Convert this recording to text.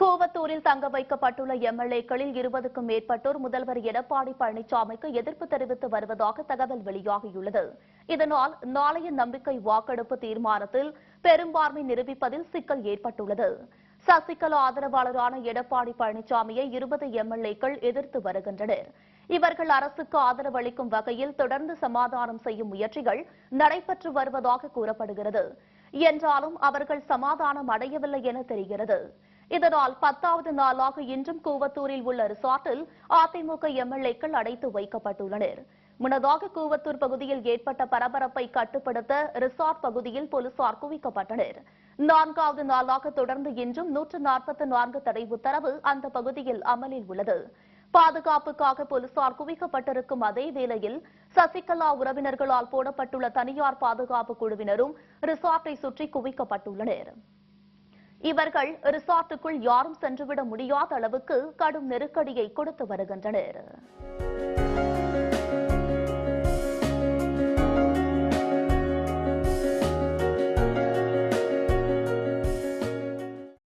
கோவத்தூரில் தங்க வைக்கப்பட்டுள்ள எம்எல்ஏக்களில் இருபதுக்கும் மேற்பட்டோர் முதல்வர் எடப்பாடி பழனிசாமிக்கு எதிர்ப்பு தெரிவித்து வருவதாக தகவல் வெளியாகியுள்ளது. இதனால் நாளைய நம்பிக்கை வாக்கெடுப்பு தீர்மானத்தில் பெரும்பான்மை நிரூபிப்பதில் சிக்கல் ஏற்பட்டுள்ளது. சசிகலா ஆதரவாளரான எடப்பாடி பழனிசாமியை இருபது எம்எல்ஏக்கள் எதிர்த்து வருகின்றனர். இவர்கள் அரசுக்கு ஆதரவு அளிக்கும் வகையில் தொடர்ந்து சமாதானம் செய்யும் முயற்சிகள் நடைபெற்று வருவதாக கூறப்படுகிறது. என்றாலும் அவர்கள் சமாதானம் அடையவில்லை என தெரிகிறது. இதனால் பத்தாவது நாளாக இன்றும் கூவத்தூரில் உள்ள ரிசார்ட்டில் அதிமுக எம்எல்ஏக்கள் அடைத்து வைக்கப்பட்டுள்ளனர். முன்னதாக கூவத்தூர் பகுதியில் ஏற்பட்ட பரபரப்பை கட்டுப்படுத்த ரிசார்ட் பகுதியில் போலீசார் குவிக்கப்பட்டனர். நான்காவது நாளாக தொடர்ந்து இன்றும் நூற்று நாற்பத்தி நான்கு தடை உத்தரவு அந்த பகுதியில் அமலில் உள்ளது. பாதுகாப்புக்காக போலீசார் குவிக்கப்பட்டிருக்கும் அதே வேளையில் சசிகலா உறவினர்களால் போடப்பட்டுள்ள தனியார் பாதுகாப்பு குழுவினரும் ரிசார்ட்டை சுற்றி குவிக்கப்பட்டுள்ளனர். இவர்கள் ரிசார்ட்டுக்குள் யாரும் சென்றுவிட முடியாத அளவுக்கு கடும் நெருக்கடியை கொடுத்து வருகின்றனர்.